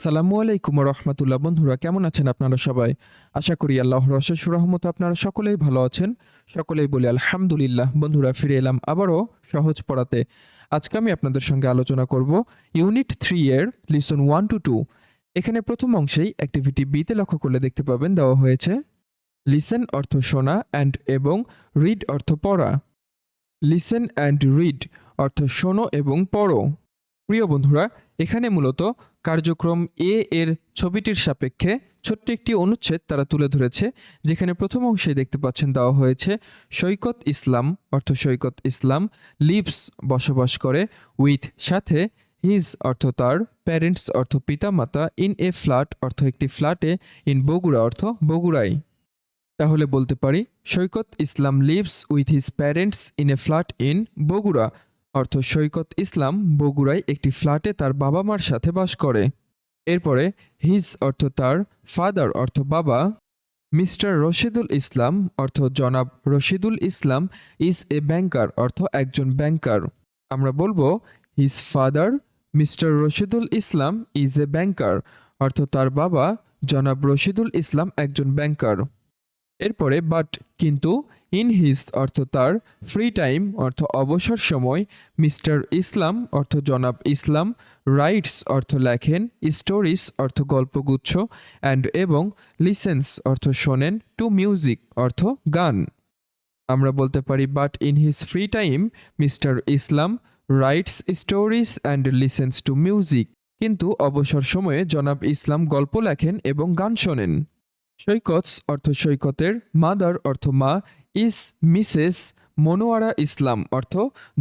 আসসালামু আলাইকুম রহমতুল্লাহ। বন্ধুরা, কেমন আছেন আপনারা সবাই? আশা করি আল্লাহর অশেষ রহমত আপনারা সকলেই ভালো আছেন। সকলেই বলি আলহামদুলিল্লাহ। বন্ধুরা, ফিরে এলাম আবারও সহজ পড়াতে। আজকে আমি আপনাদের সঙ্গে আলোচনা করব ইউনিট থ্রি এর লিসন ওয়ান টু টু। এখানে প্রথম অংশেই অ্যাক্টিভিটি বিতে লক্ষ্য করলে দেখতে পাবেন দেওয়া হয়েছে, লিসেন অর্থ শোনা অ্যান্ড এবং রিড অর্থ পড়া। লিসেন অ্যান্ড রিড অর্থ শোনো এবং পড়ো। প্রিয় বন্ধুরা, এখানে মূলত কার্যক্রম এ এর ছবিটির সাপেক্ষে ছোট্ট একটি অনুচ্ছেদ তারা তুলে ধরেছে, যেখানে প্রথম অংশে দেখতে পাচ্ছেন দেওয়া হয়েছে, সৈকত ইসলাম, অর্থ সৈকত ইসলাম, লিভস বসবাস করে, উইথ সাথে হিজ অর্থ তার, প্যারেন্টস অর্থ পিতামাতা, ইন এ ফ্ল্যাট অর্থ একটি ফ্ল্যাটে, ইন বগুড়া অর্থ বগুড়াই তাহলে বলতে পারি, Saikat Islam lives with his parents in a flat in Bogura অর্থ সৈকত ইসলাম বগুড়ায় একটি ফ্ল্যাটে তার বাবা মার সাথে বাস করে। এরপরে হিজ অর্থ তার, ফাদার অর্থ বাবা, মিস্টার রশিদুল ইসলাম অর্থ জনাব Rashidul Islam is a banker অর্থ একজন ব্যাংকার। আমরা বলব his father, Mr Rashidul Islam is a banker অর্থ তার বাবা, জনাব রশিদুল ইসলাম একজন ব্যাংকার। এরপরে, বাট কিন্তু ইন হিজ অর্থ তার ফ্রি টাইম, অর্থ অবসর সময়। মিস্টার ইসলাম অর্থ জনাব ইসলাম। রাইটস অর্থ লেখেন, স্টোরিজ অর্থ গল্পগুচ্ছ। অ্যান্ড এবং লিসেন্স অর্থ শোনেন, টু মিউজিক অর্থ গান। আমরা বলতে পারি, but in his free time, Mr Islam, writes, stories and listens to music. কিন্তু অবসর সময়ে জনাব ইসলাম গল্প লেখেন এবং গান শোনেন। সৈকতস অর্থ সৈকতের, মাদার অর্থ মা ইস মিসেস মনোয়ারা ইসলাম অর্থ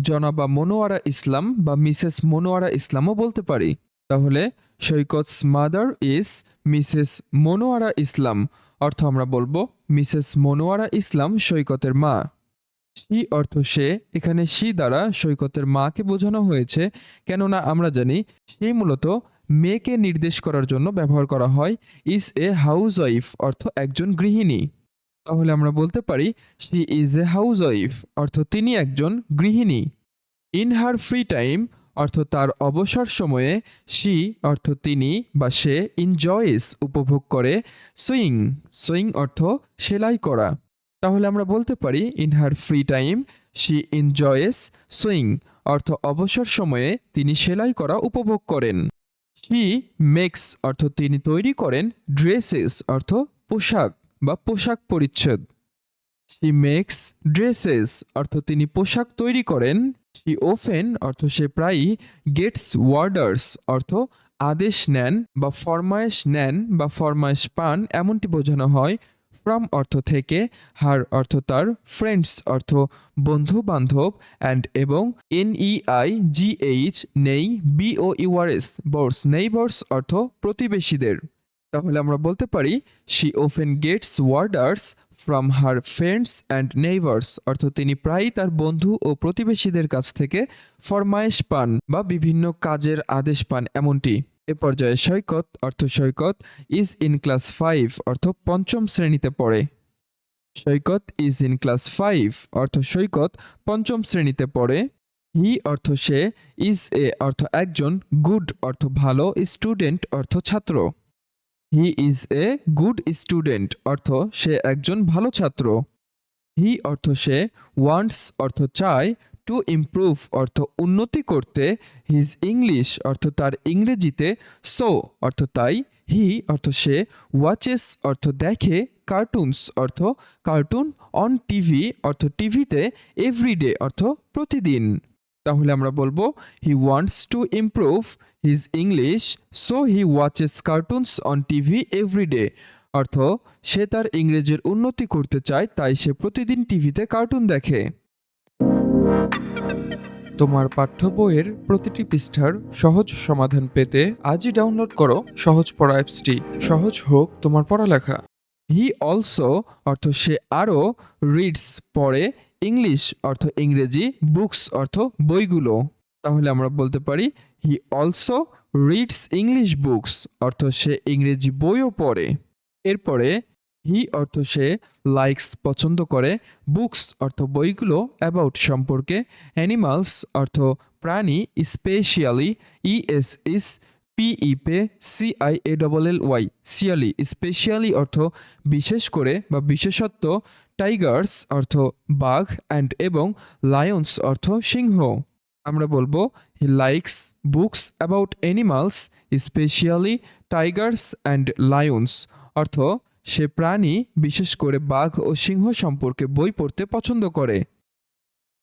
জনাবা মনোয়ারা ইসলাম বা মিসেস মনোয়ারা ইসলামও বলতে পারি। তাহলে Saikat's mother is Mrs Monowara Islam অর্থ আমরা বলব মিসেস মনোয়ারা ইসলাম সৈকতের মা। শি অর্থ সে, এখানে শি দ্বারা সৈকতের মাকে বোঝানো হয়েছে, কেননা আমরা জানি সে মূলত মেয়েকে নির্দেশ করার জন্য ব্যবহার করা হয় ইজ এ হাউস ওয়াইফ অর্থ একজন গৃহিণী। তাহলে আমরা বলতে পারি she is a housewife অর্থ তিনি একজন গৃহিণী। ইন হার ফ্রি টাইম অর্থ তার অবসর সময়ে শি অর্থ তিনি বা সে ইনজয়েস উপভোগ করে সুইং সুইং অর্থ সেলাই করা। তাহলে আমরা বলতে পারি in her free time she enjoys swing অর্থ অবসর সময়ে তিনি সেলাই করা, উপভোগ করেন। শি মেক্স অর্থ তিনি তৈরি করেন ড্রেসেস অর্থ পোশাক। বা পোশাক পরিচ্ছদ। শি মেক্স ড্রেসেস অর্থ তিনি পোশাক তৈরি করেন। শি ওফেন অর্থ সে প্রায়ই গেটস ওয়ার্ডার্স অর্থ আদেশ নেন বা ফরমায়েশ নেন বা ফরমায়েশ পান, এমনটি বোঝানো হয় ফ্রম অর্থ থেকে হার অর্থ তার ফ্রেন্ডস অর্থ বন্ধু বান্ধব অ্যান্ড এবং N E I G H নেই বি ও ইউআরএস বোর্স নেইবার্স অর্থ প্রতিবেশীদের। তাহলে আমরা বলতে পারি she often gets orders from her friends and neighbours অর্থাৎ তিনি প্রায়ই তার বন্ধু ও প্রতিবেশীদের কাছ থেকে ফরমায়েশ পান বা বিভিন্ন কাজের আদেশ পান। এমনটি এ পর্যায়ে সৈকত, অর্থ Saikat is in class five অর্থ পঞ্চম শ্রেণীতে পড়ে। Saikat is in class five অর্থ সৈকত পঞ্চম শ্রেণীতে পড়ে। হি অর্থ সে ইজ এ অর্থ একজন গুড অর্থ ভালো স্টুডেন্ট অর্থ ছাত্র। He is a good student অর্থ সে একজন ভালো ছাত্র। হি অর্থ সে ওয়ান্টস অর্থ চায় টু ইমপ্রুভ অর্থ উন্নতি করতে। হিজ ইংলিশ অর্থ তার ইংরেজিতে সো অর্থ তাই। হি অর্থ সে ওয়াচেস অর্থ দেখে। কার্টুনস অর্থ কার্টুন অন টিভি অর্থ টিভিতে এভরিডে অর্থ প্রতিদিন। তাহলে আমরা বলব he wants to improve his English so he watches cartoons on TV everyday অর্থ, সে তার ইংরেজির উন্নতি করতে চায়, তাই সে প্রতিদিন টিভিতে কার্টুন দেখে। তোমার পাঠ্য বইয়ের প্রতিটি পৃষ্ঠার সহজ সমাধান পেতে আজই ডাউনলোড করো সহজ পড়া অ্যাপসটি। সহজ হোক তোমার পড়ালেখা। হি অলসো অর্থ, সে আরও রিডস পড়ে ইংলিশ অর্থ ইংরেজি, বুকস অর্থ বইগুলো। তাহলে আমরা বলতে পারি he also reads English books অর্থ সে ইংরেজি বইও পড়ে। এরপরে হি অর্থ সে লাইকস পছন্দ করে বুকস অর্থ বইগুলো অ্যাবাউট সম্পর্কে অ্যানিমালস অর্থ প্রাণী স্পেশিয়ালি ইএস ইস P pay C I A double L Y সিয়ালি specially অর্থ বিশেষ করে বা বিশেষত্ব টাইগার্স অর্থ বাঘ অ্যান্ড এবং লায়ন্স অর্থ সিংহ। আমরা বলব he likes books about animals specially tigers and lions অর্থ সে প্রাণী বিশেষ করে বাঘ ও সিংহ সম্পর্কে বই পড়তে পছন্দ করে।